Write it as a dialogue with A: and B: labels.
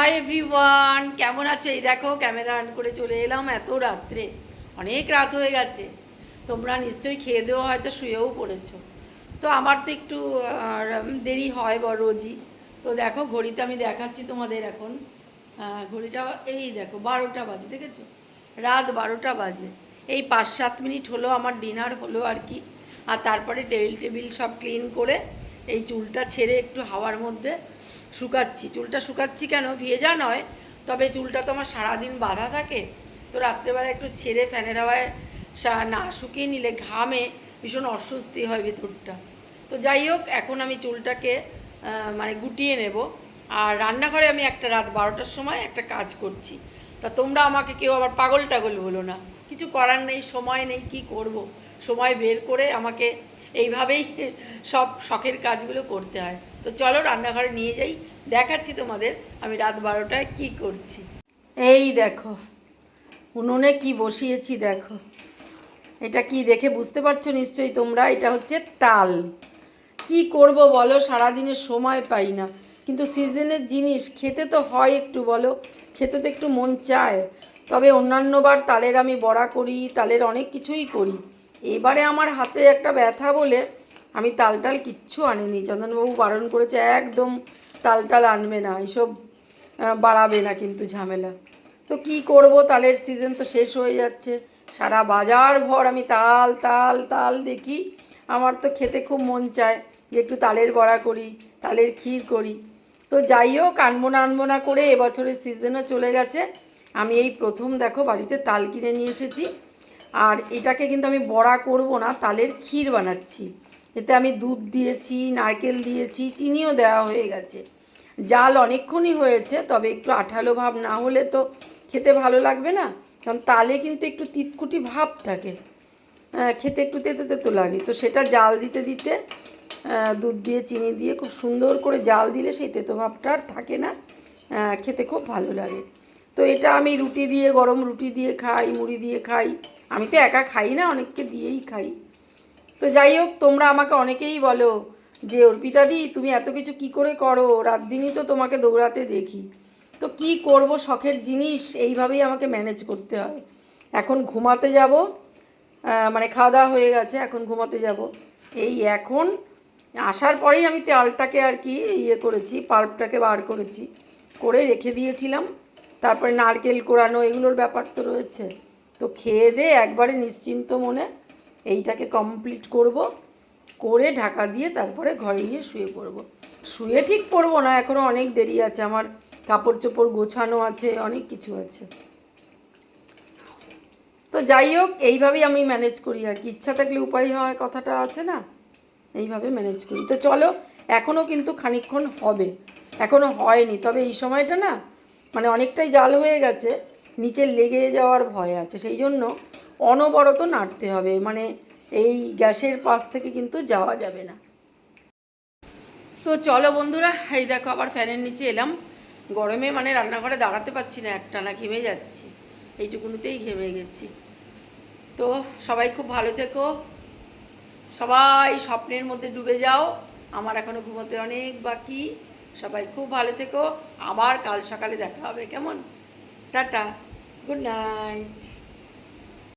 A: Hi everyone কেমন আছো? এই দেখো ক্যামেরা অন করে চলে এলাম এত রাত্রে। অনেক রাত হয়ে গেছে। তোমরা নিশ্চয়ই খেয়ে দেওয়া হয়তো শুয়েও পড়েছো। তো আমার তো একটু দেরি হয় বড় রোজই তো দেখো ঘড়িতে আমি দেখাচ্ছি তোমাদের এখন। ঘড়িটা এই দেখো, বারোটা বাজে, দেখেছ? রাত বারোটা বাজে। এই পাঁচ সাত মিনিট হলো আমার ডিনার হলো আর কি। আর তারপরে টেবিল টেবিল সব ক্লিন করে এই চুলটা ছেড়ে একটু হাওয়ার মধ্যে শুকাচ্ছি। চুলটা শুকাচ্ছি কেন? ভেজা নয়, তবে চুলটা তো আমার সারাদিন বাঁধা থাকে। তো রাত্রেবেলা একটু ছেড়ে ফ্যানের হাওয়ায় না শুকিয়ে নিলে ঘামে ভীষণ অস্বস্তি হয় ভেতরটা। তো যাই হোক, এখন আমি চুলটাকে মানে গুটিয়ে নেব। আর রান্নাঘরে আমি একটা রাত বারোটার সময় একটা কাজ করছি। তা তোমরা আমাকে কেউ আবার পাগল টাগল বলো না। কিছু করার নেই, সময় নেই, কি করব? সময় বের করে আমাকে এইভাবেই সব শখের কাজগুলো করতে হয়। তো চলো রান্নাঘরে নিয়ে যাই, দেখাচ্ছি তোমাদের আমি রাত বারোটায় কি করছি। এই দেখো, উনুনে কি বসিয়েছি দেখো। এটা কি দেখে বুঝতে পারছ নিশ্চয়ই তোমরা? এটা হচ্ছে তাল। কি করব বলো? সারাদিনের সময় পাই না। কিন্তু সিজনের জিনিস, খেতে তো হয় একটু বলো। খেতে তো একটু মন চায়। তবে অন্যান্যবার তালের আমি বড়া করি, তালের অনেক কিছুই করি। এবারে আমার হাতে একটা ব্যথা বলে আমি তাল টাল কিচ্ছু আনিনি। চন্দনবাবু বারণ করেছে, একদম তাল টাল আনবে না, এসব বাড়াবে না কিন্তু ঝামেলা। তো কি করব, তালের সিজন তো শেষ হয়ে যাচ্ছে। সারা বাজার ভর আমি তাল তাল তাল দেখি। আমার তো খেতে খুব মন চায় যে একটু তালের বড়া করি, তালের ক্ষীর করি। তো যাই হোক, আনব না আনব না করে এবছরের সিজনও চলে গেছে। আমি এই প্রথম, দেখো, বাড়িতে তাল কিনে নিয়ে এসেছি। আর এটাকে কিন্তু আমি বড়া করব না, তালের ক্ষীর বানাচ্ছি। এতে আমি দুধ দিয়েছি, নারকেল দিয়েছি, চিনিও দেওয়া হয়ে গেছে। জাল অনেকক্ষণই হয়েছে, তবে একটু আঠালো ভাব না হলে তো খেতে ভালো লাগবে না, কারণ তালে কিন্তু একটু তিতকুটি ভাব থাকে। খেতে একটু তেতো তেতো লাগে। তো সেটা জাল দিতে দিতে দুধ দিয়ে, চিনি দিয়ে খুব সুন্দর করে জাল দিলে সেই তেতো ভাবটা আর থাকে না খেতে খুব ভালো লাগে। তো এটা আমি রুটি দিয়ে, গরম রুটি দিয়ে খাই, মুড়ি দিয়ে খাই। আমি তো একা খাই না, অনেককে দিয়েই খাই। তো যাই হোক, তোমরা আমাকে অনেকেই বলো যে, অর্পিতাদি, তুমি এত কিছু কি করে করো? রাত দিনই তো তোমাকে দৌড়াতে দেখি। তো কি করব শখের জিনিস? এইভাবেই আমাকে ম্যানেজ করতে হয়। এখন ঘুমাতে যাব। মানে খাওয়া দাওয়া হয়ে গেছে, এখন ঘুমাতে যাব। এই এখন আসার পরেই আমি তেলটাকে আর কি ইয়ে করেছি, পাল্পটাকে বার করেছি। করে রেখে দিয়েছিলাম। তারপরে নারকেল কোরানো, এগুলোর ব্যাপার তো রয়েছে। তো খেয়ে দিয়ে একবারে নিশ্চিন্ত মনে এইটাকে কমপ্লিট করব, করে ঢাকা দিয়ে তারপরে ঘরে গিয়ে শুয়ে পড়ব। শুয়ে ঠিক পড়ব না এখনও অনেক দেরি আছে, আমার কাপড় চোপড় গোছানো আছে, অনেক কিছু আছে। তো যাই হোক, এইভাবেই আমি ম্যানেজ করি আর কি। ইচ্ছা থাকলে উপায় হয় কথাটা আছে না? এইভাবে ম্যানেজ করি। তো চলো এখনও কিন্তু খানিকক্ষণ হবে। এখনও হয়নি, তবে এই সময়টা না মানে অনেকটাই জাল হয়ে গেছে। নিচে লেগে যাওয়ার ভয় আছে। সেই জন্য অনবরত নাড়তে হবে। মানে এই গ্যাসের পাশ থেকে কিন্তু যাওয়া যাবে না। তো চলো বন্ধুরা, এই দেখো আবার ফ্যানের নিচে এলাম। গরমে মানে রান্নাঘরে দাঁড়াতে পারছি না একটানা ঘেমে যাচ্ছি। এইটুকুনিতেই ঘেমে গেছি। তো সবাই খুব ভালো থেকো। সবাই স্বপ্নের মধ্যে ডুবে যাও। আমার এখনও ঘুমোতে অনেক বাকি। সবাই খুব ভালো থেকো। আবার কাল সকালে দেখা হবে, কেমন? Tata good night.